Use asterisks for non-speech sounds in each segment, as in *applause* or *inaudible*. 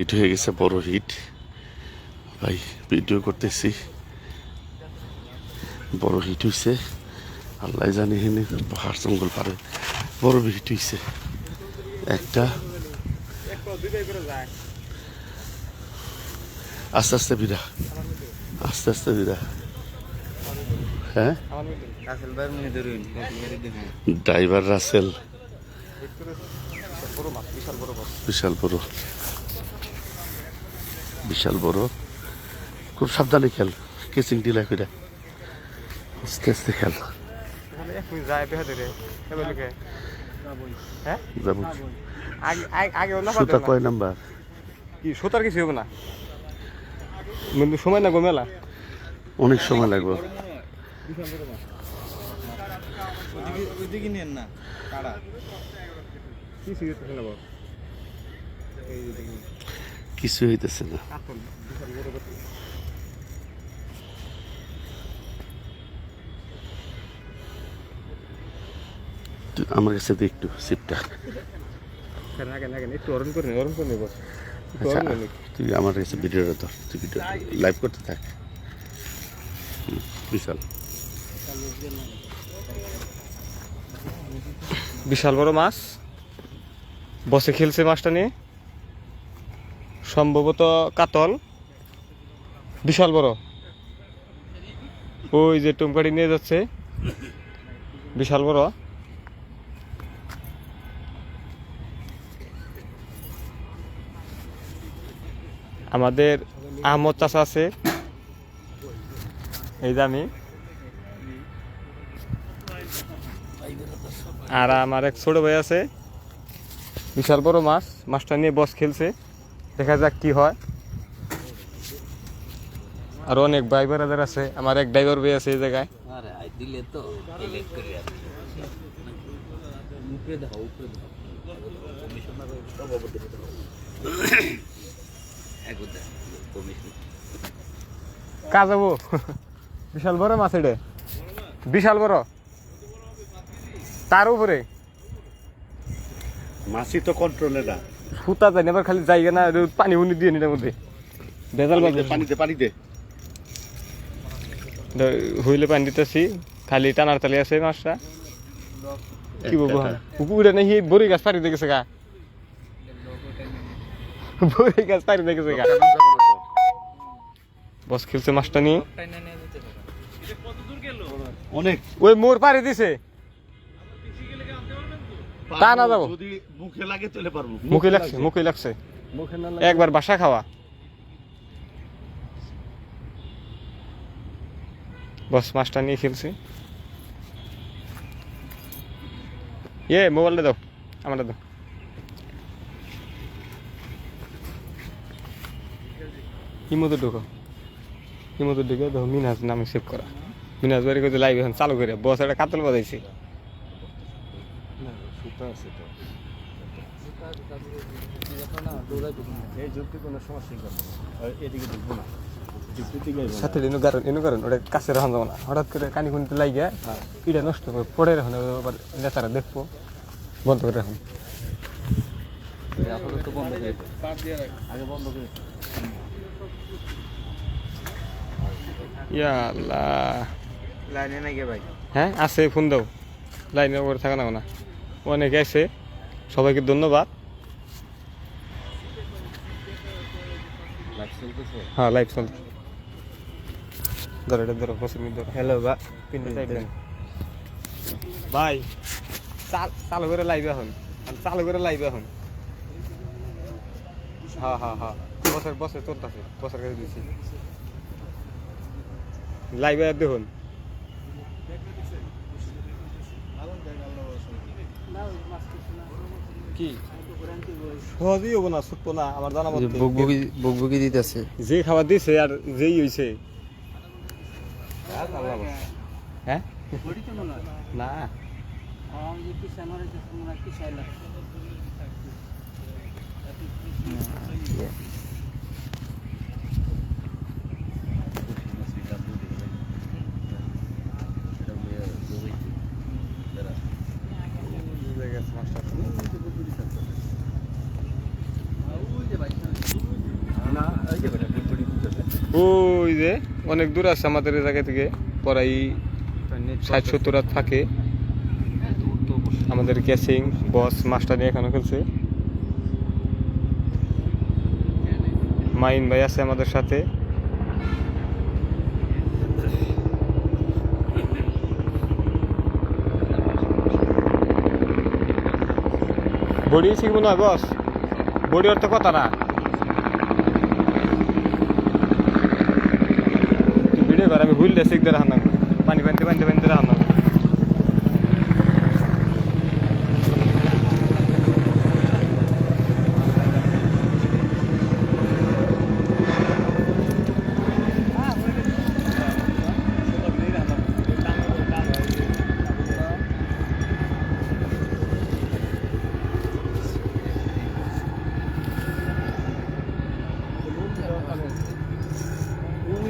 Hit হয়ে গেছে, বড় হিট ভাই ভিডিও করতেছি। বড় হিট হইছে। আল্লাহ জানি হেনে পাহাড়, জঙ্গল পারে। বড় হিট হইছে। একটা। আস্তে আস্তে বিরা আস্তে আস্তে বিরা হ্যাঁ? ড্রাইভার রাসেল বিশাল বড় বিশাল বড় বিশাল বড়। খুব সাবধানে খেল কেচিং ডিলা করে আস্তে আস্তে খেল। হ্যাঁ? সুতা কয় নাম্বার? কি সুতার কিছু হবে না? কিন্তু সময় গো মেলা। অনেক সময় লাগবে। না কিছু হইতেছে না। আমার কাছে দে একটু সিপটা আচ্ছা। তুই আমার কাছে ভিডিওটা ধর তুই ভিডিও লাইভ করতে থাক। বিশাল। বিশাল বড় মাছ। বসে খেলছে মাছটা নিয়ে। সম্ভবত কাতল। বিশাল বড়। ওই যে টুমকাটি নিয়ে যাচ্ছে। বিশাল বড়। আমাদের আহমদ চাষা আছে। এই যে আমি। আর আমার এক ছোট ভাই আছে। বিশাল বড় মাছ। মাছটা নিয়ে বস খেলছে। দেখা যাক কি হয়। আর অনেক ভাই বেড়াদার আছে। আমার এক ড্রাইভার ভাই আছে এই জায়গায়। দিলে তো কাজ যাব বিশাল বড় মাছ এটা। বিশাল বড়। তার উপরে। মাছি তো কন্ট্রোলে না। ফুতা যায় না, এবার খালি জায়গা না পানি উনি দিয়ে নিটার মধ্যে। ভেজাল বাজে। পানি দে পানি দে। হইলে পানি দিতেছি খালি টানার তালি আছে মাছটা। কি বলব পুকুরে নাকি বড়ি গাছ পাড়ি দেখেছে গা। বড়ি গাছ পাড়ি দেখেছে গা। বস খেলছে মাছটা নিয়ে। অনেক। ওই মোর পাড়ি দিছে। তা না যাব। যদি মুখে লাগে চলে পারব। মুখে লাগছে মুখে লাগছে। মুখে না একবার বাসা খাওয়া। বস মাছটা নিয়ে খেলছে। ইয়ে মোবাইলটা দাও আমারটা দাও। ইমোতে ঢুকো। ইমোতে ঢুকে দেখো মিনাজ নামে সেভ করা। মিনাজ বাড়ি করে লাইভ এখন চালু করে বস একটা কাতল বাজাইছে। এই যুক্তি কোনো সমস্যা এদিকে ঢুকবো না। সাথে এনে কারণ এনে কারণ ওটা কাছে রাখা যাব না। হঠাৎ করে কানি খুনিতে লাগিয়ে পিঠা নষ্ট করে পড়ে রাখুন আবার নেতারা দেখব। বন্ধ করে রাখুন। আপাতত বন্ধ করে আগে বন্ধ করে ইয়া আল্লাহ। লাইনে নাকি ভাই। হ্যাঁ আছে ফোন দাও। লাইনের উপরে থাকা না। অনেকে আছে সবাইকে ধন্যবাদ। লাইভ হ্যাঁ লাইভ চল ধরো এটা ধরো বসে ধরো। হ্যালো বা পিনটা টাইপ দেন ভাই চাল চালু করে লাইভ এখন। আর চালু করে লাইভ এখন। হ্যাঁ হ্যাঁ হ্যাঁ। বছর বছর চলতেছে। বছর কাছে দিচ্ছি লাইভে আর দেখুন। কি? সহজেই হব না ছুটবো না আমার জানা মতে। বকবকি বকবকি দিতেছে। যে খাবার দিছে আর যেই হইছে। হ্যাঁ? না। যে অনেক দূর আছে আমাদের এই জায়গা থেকে পড়াই ষাট সত্তর রাত থাকে। আমাদের ক্যাসিং বস মাস্টার নিয়ে এখানে খেলছে। মাইন ভাই আছে আমাদের সাথে। বডি মনে হয় বস বডি অর্থ কথা না। ভিডিও করে আমি ভুল শিখ দিয়ে রান্না পানি পানিতে পানিতে পানিতে রান্না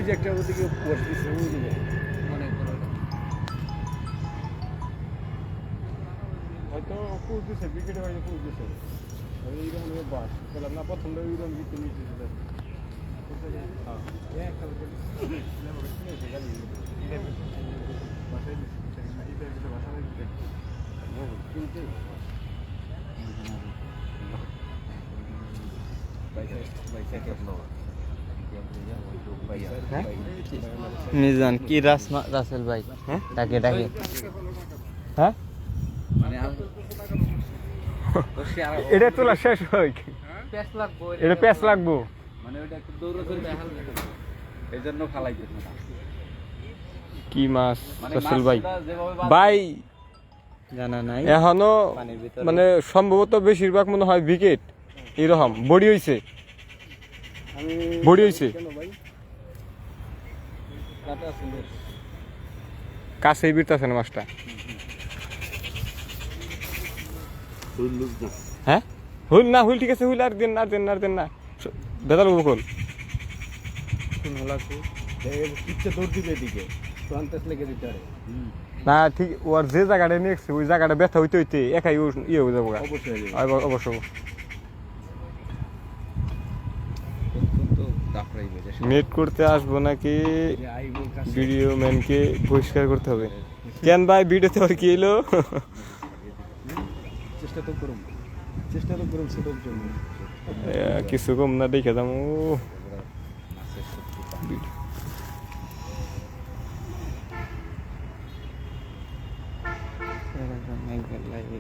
যে একটা ওদিকে পোস্ট দিছে ওই যে হয়তো পুষ দিছে বিকেটে হয়তো পুষ দিছে। এইরকম বাস। বললাম না প্রথম এইরকম জিতে নিচ্ছে মিজান কি রাস রাসেল ভাই? হ্যাঁ? ডাকে ডাকে। হ্যাঁ? এটা তোলা শেষ হয় এটা প্যাচ লাগবো? মানে কি মাছ মানে রাসেল ভাই? ভাই জানা নাই। এখনও মানে সম্ভবত বেশিরভাগ মনে হয় উইকেট এরকম বডি হইছে। বডি হইছে? কাছেই বিরতাছে না মাছটা? হ্যাঁ? হুইল না হুইল ঠিক আছে হুইল আর দেন না দেন না দেন না। বেদাল বকল না ঠিক ওর যে জায়গাটা নিয়ে গেছে, ওই জায়গাটা ব্যথা হইতে হইতে একাই ইয়ে হয়ে যাব। অবশ্যই। অবশ্য। নেট করতে আসব নাকি ভিডিও ম্যানকে পরিষ্কার করতে হবে? কেন ভাই ভিডিওতে আর কি এলো? চেষ্টা তো করুন। চেষ্টা তো করুন ছোটোর জন্য। কিছু কম না দেখে দাম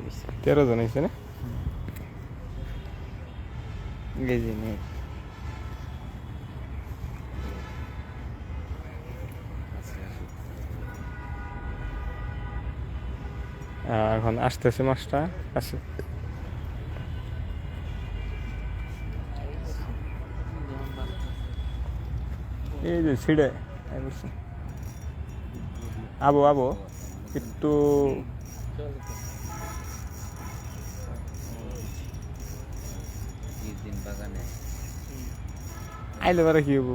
গেছে তেরো জন হয়েছে না? নেই আহ, এখন আসতেছে মাছটা, আছে। এই যে ছিঁড়ে? আবো আবো, একটু আইলে পারে কি হব?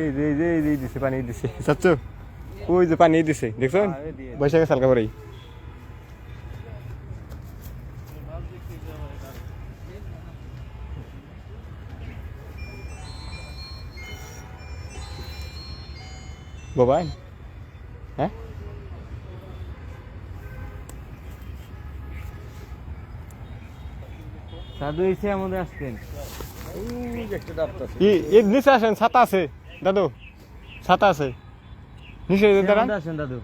এই যে এই যে, এই দিছে, পানি দিছে। চাচ্ছ? ওই যে পানি দিছে দেখছ বৈশাখে সালকা পরেই। বাবাই হ্যাঁ? সাধু হয়েছে আমাদের আসতেন নিচে আসেন ছাতা আছে। দাদু ছাতা আছে। নিচে দাঁড়ান আসেন দাদু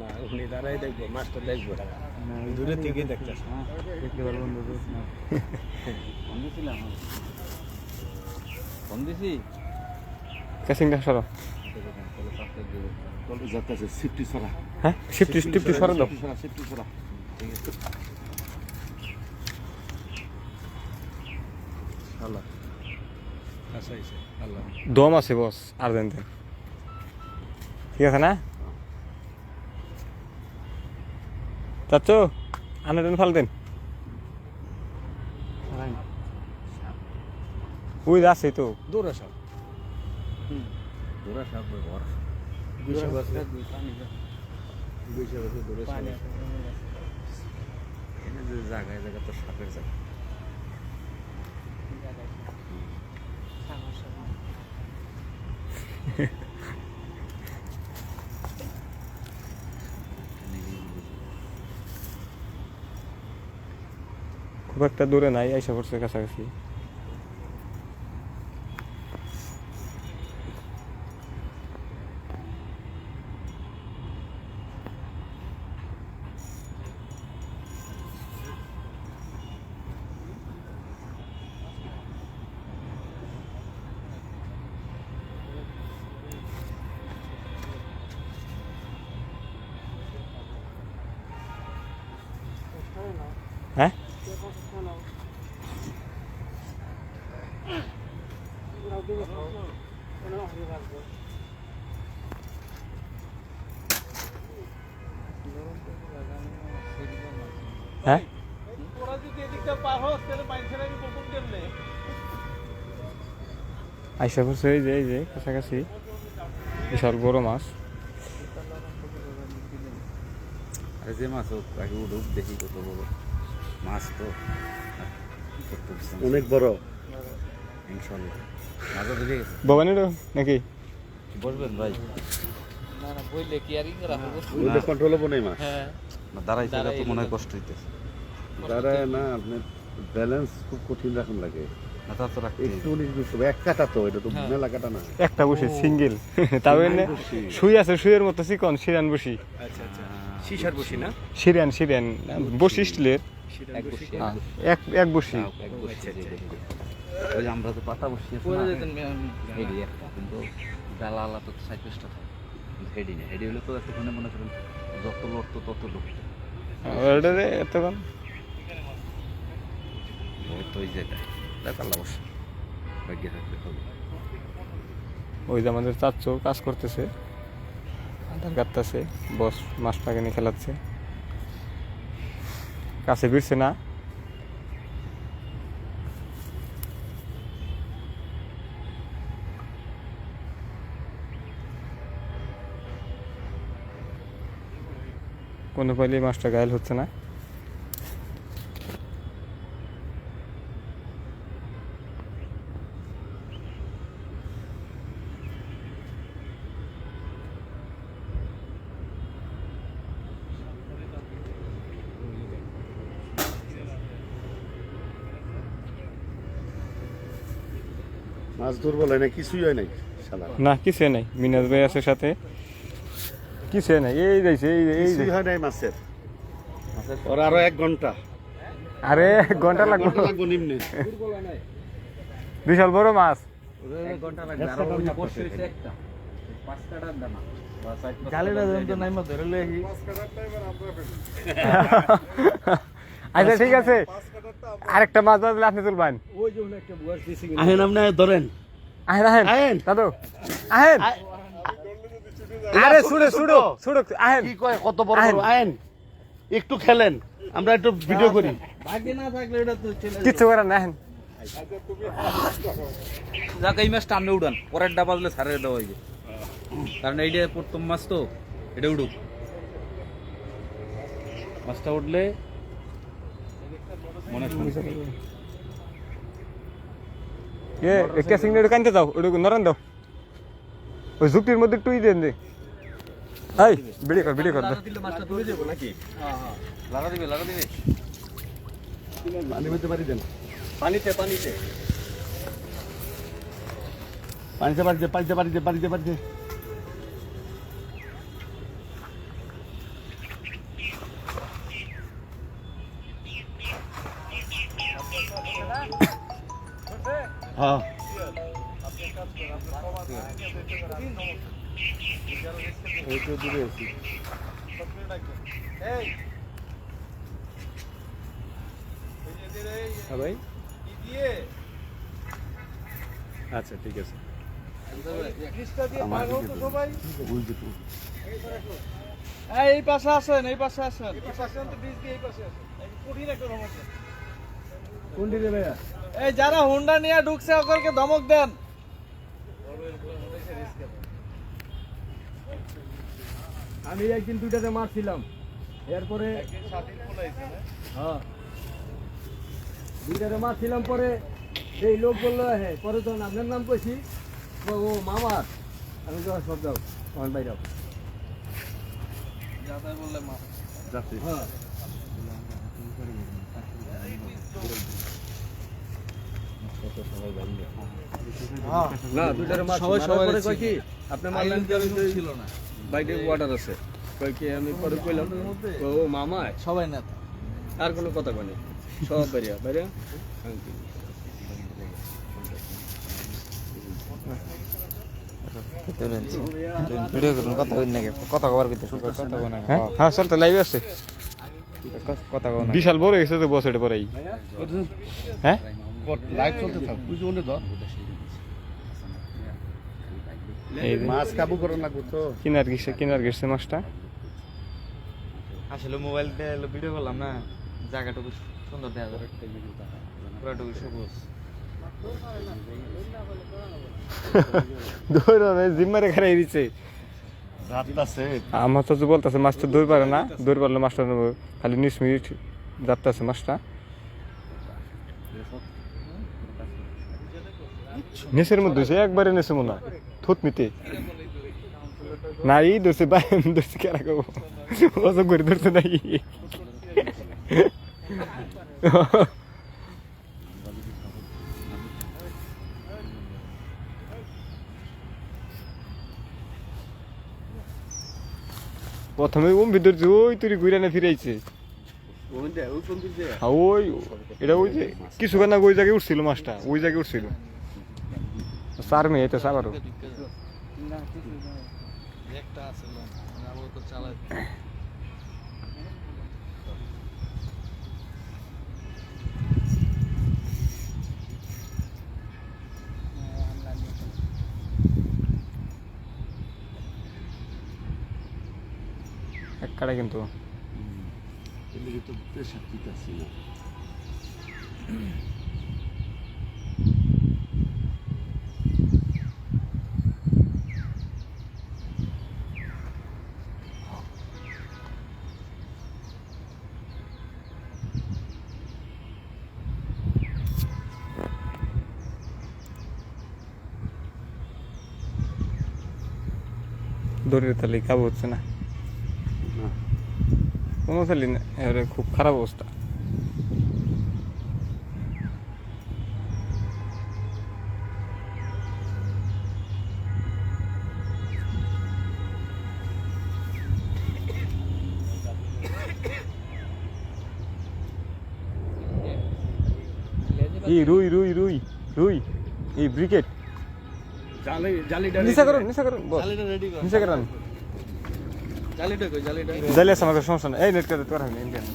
না উনি দাঁড়াই দেখব মাছটা দেখব দূরে থেকে দেখতেছে। দেখতে পারবেন দাদু না। *laughs* ফোন দিছিলাম ফোন দিছি ক্যাসিংটা সরো সিফটি হ্যাঁ দাও সিফটি আচ্ছা আচ্ছা আল্লাহ। দম আছে বস আর দেন দেন। ঠিক আছে না? চাচ্ছো আনে দেন ফাল দেন ওই যে আছে তো। দৌড়া সাপ। দৌড়া সাপ ঘর। দুইশো বছর দুইশো বছর দৌড়া সাপ এখানে যে জায়গায় জায়গা তো সাপের জায়গা। *laughs* খুব একটা দূরে নাই আইসা পড়ছে কাছাকাছি। হ্যাঁ? আইসা পড়ছে এই যে এই যে কাছাকাছি। বিশাল বড় মাছ। আরে যে মাছ হোক আগে উঠুক দেখি কত বড়। মাছ তো। অনেক বড়। ইনশাল্লাহ মাথা ধরে গেছে। ভবানী নাকি? বসবেন ভাই? না না বইলে কি আর ইংরা হবে? কন্ট্রোল হব নাই মাছ? হ্যাঁ। তো মনে হয় কষ্ট হইতেছে। তারা না ব্যালেন্স খুব কঠিন রাখুন লাগে। একটু হ্যাঁ। মেলা কাটা না। একটা বসে সিঙ্গেল। তাও এনে বসি। শুই আছে শুয়ের মতো চিকন সিরান বসি। আচ্ছা আচ্ছা। শিশার বসি না? সিরিয়ান সিরিয়ান বসি স্টিলের। এক বসি হ্যাঁ, এক এক বসি বসি যে দেখবে। ওই যে আমরা তো পাতা বসি না হেডি একটা কিন্তু ডালা আলা তো পেস্টটা থাকে। হেডি নেই হেডি হলে তো এতক্ষণে মনে করেন যত লড়তো তত লড়তো ওটা রে এতক্ষণ। ওই তো ওই যেটা দেখ আল্লাহ বসে। ভাগ্যে থাকলে হবে। ওই যে আমাদের চাচ্চ কাজ করতেছে। আধার কাটতেছে বস মাছটাকে নিয়ে খেলাচ্ছে। কাছে বিরছে না। কোনো পাইলে মাছটা গায়েল হচ্ছে না। দুর্বল হয় না কিছুই হয় নাই না কিছু নাই। মিনাজ ভাই আছে সাথে। কিছু নাই। এই যাইছে এই এই হয় নাই মাছের। ওর আরও এক ঘণ্টা। আরে ঘণ্টা লাগবে। ঘণ্টা লাগবো নিম্নে। বিশাল বড় মাছ। এক ঘণ্টা লাগবে। আর একটা। পাঁচ কাটার দানা। আচ্ছা ঠিক আছে। আরেকটা মাছ বাজলে আপনি তুলবেন। ওই যে একটা আহেন আপনি ধরেন। আহেন আহেন। আহেন। দাদু আহেন। আরে ছুড়ে ছুড়ো ছুড়ো আহেন। কি কয় কত বড় আহেন। আহেন। একটু খেলেন আমরা একটু ভিডিও করি। ভাগ্যে না থাকলে এটা তো চলে কিচ্ছু করার না আহেন। যাক এই মাছটা আপনি উড়ান। পরের ডা বাজলে ছাড়ে দেওয়া হইবে। কারণ এইটা প্রথম মাছ তো এটা উড়ুক। মাছটা উঠলে মনে এ একটা সিগনেট কানতে দাও ওটা নরেন দাও। ওই যুক্তির মধ্যে একটু দেন দে। এই বিড়ি কর বিড়ি কর। দে। দিলে মাছটা তুলে যাব নাকি? লাগা দিবে লাগা দিবে। পানি হইতে পারি দেন। পানিতে পানিতে। পানিতে পারিতে পানিতে পারিতে পানিতে। এই দূরে আছি। হ্যাঁ ভাই। আচ্ছা ঠিক আছে। তো এই পাশে আসেন এই পাশে আসেন। একটা এই যারা হুন্ডা নিয়ে ঢুকছে ওদেরকে ধমক দেন। আমি একদিন দুইটাতে মারছিলাম। এরপরে হ্যাঁ। দুইটাতে মারছিলাম পরে এই লোক বলল হ্যাঁ পরে তো আপনার নাম কইছি। ও মামার আমি তো সব যাও আমার বাইরে যাতাই বললে মা যাচ্ছি হ্যাঁ। না দুইটারে মাছ সবাই সবাই সবাই সবাই কয় কি আপনি মারলেন ছিল না। বাইকে ওয়াটার আছে। কয় কি আমি পরে কইলাম ও মামা সবাই না আর কোনো কথা কয় সব বেরিয়া বেরিয়া ভিডিও করুন কথা কই নাকি? কথা কবার কইতে শুরু কথা কই না হ্যাঁ? হ্যাঁ চল তো লাইভ আছে। কথা কই না। বিশাল বড় গেছে তো বস পরেই। হ্যাঁ? লাইভ চলতে থাক। মাছ কাবু করা লাগবে তো কিনার গেছে কিনার গেছে মাছটা। আসলে মোবাইল দিয়ে ভিডিও করলাম না জায়গাটুকু সুন্দর দেখা যায় পুরাটুকু সবুজ। দৌড় জিম্মারে খারাই আছে আমার তো বলতেছে মাছটা দৌড় পারে না দৌড় পারলে মাছটা নেব। খালি উনিশ মিনিট যাচ্ছে মাছটা। নেসের মধ্যে সে একবারে নেছে মনে হয়। থুতমিতে না এই ধরছে ধরছে কেরা খাব অসব করে ধরছে নাই প্রথমে ওম ভিতর যে ওই তুই ঘুরে না ফিরাইছে। হ্যাঁ, ওই এটা ওই যে কিছু আগে ওই জায়গায় উঠছিল মাছটা ওই জায়গায় উঠছিল। চার মেয়ে তো সাবারও একটা আছে তো চালাই এক কাটা কিন্তু এদিকে তো প্রেশার দিতেছি না তালে কাবু হচ্ছে না। কোনো তালি না এবারে খুব খারাপ অবস্থা। এই রুই রুই রুই রুই এই ব্রিকেট। জালি জালিটা নিশা করুন নিশা করুন নিশা করুন। জালি আছে আমাকে সমস্যা নেই। এই নেট করে তোর ইন্ডিয়ান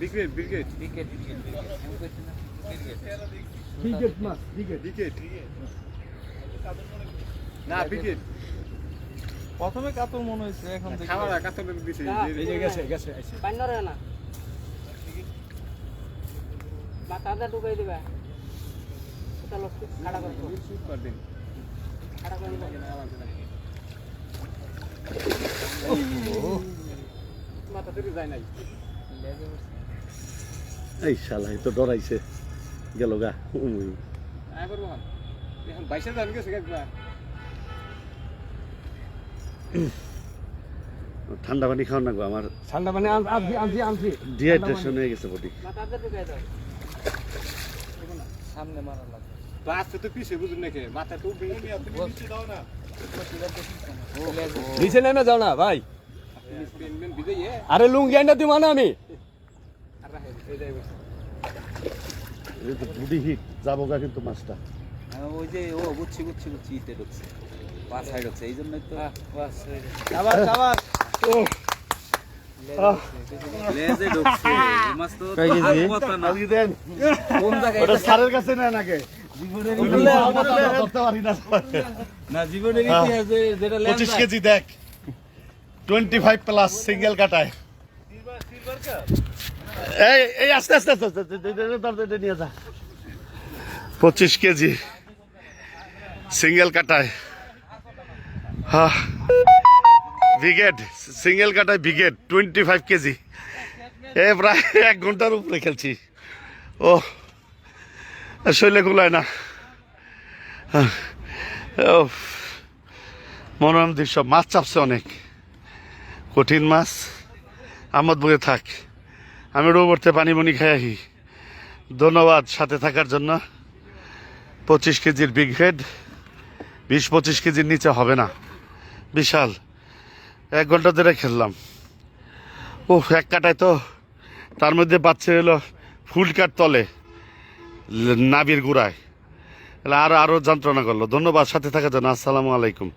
বিকেট বিকেট না বিকেট প্রথমে কাতর মনে হয়েছে এখন দেখি। খাওয়া কাতর দিছে এই যে গেছে গেছে পান্নরে না। মাথাটা ঢুকাই দিবা। এটা লোক কাটা করতে কাটা করে মাথা থেকে যায় নাই। এই শালা তো ডরাইছে। গেল গা। এখন। বাইশে জান গেছে একবার। ঠান্ডা পানি খাওয়া লাগবে আমার ঠান্ডা মানে আনছি আনছি আনছি। ডিহাইড্রেশন হয়ে গেছে বডি। সামনে মারা লাগবে তো পিছে বুঝুন নাকি? মাথা তো দাও না নিচে নেমে যাও না ভাই? আরে লুঙ্গি আইনা মানে আমি। এই হিট যাব গা কিন্তু মাছটা। হ্যাঁ, ওই যে ও বুঝছি বুঝছি বুঝছি ইতে ঢুকছে। পাঁচ সাইড হচ্ছে এই জন্যই তো। আবার আবার লেজে ঢুকছে এই মাছ তো কয় কেজি? আর কথা না। দেন। কোন জায়গায় ওটা সারের কাছে না নাকি ধরতে পারি না না জীবনের ইতিহাসে যেটা পঁচিশ কেজি দেখ। টোয়েন্টি ফাইভ প্লাস সিঙ্গেল কাটায়। এই এই আস্তে আস্তে আস্তে নিয়ে যা। পঁচিশ কেজি। সিঙ্গেল কাটায়। হ্যাঁ। ব্রিগেড সিঙ্গেল কাটায় ব্রিগেড টোয়েন্টি ফাইভ কেজি। এ, প্রায় এক ঘণ্টার উপরে খেলছি। ও শৈলে গুলায় না। ও মনোরম দৃশ্য, মাছ চাপছে অনেক। কঠিন মাছ আমদ বয়ে থাক। আমি রোবর্তে পানি খাই আহি। ধন্যবাদ সাথে থাকার জন্য। পঁচিশ কেজির বিগ হেড, বিশ পঁচিশ কেজির নিচে হবে না। বিশাল। এক ঘণ্টা ধরে খেললাম। ও এক কাটায় তো। তার মধ্যে বাচ্চা এলো ফুল কাট তলে নাবির গুড়ায়। আরও আরও যন্ত্রণা করল। ধন্যবাদ, সাথে থাকার জন্য। আসসালামু আলাইকুম।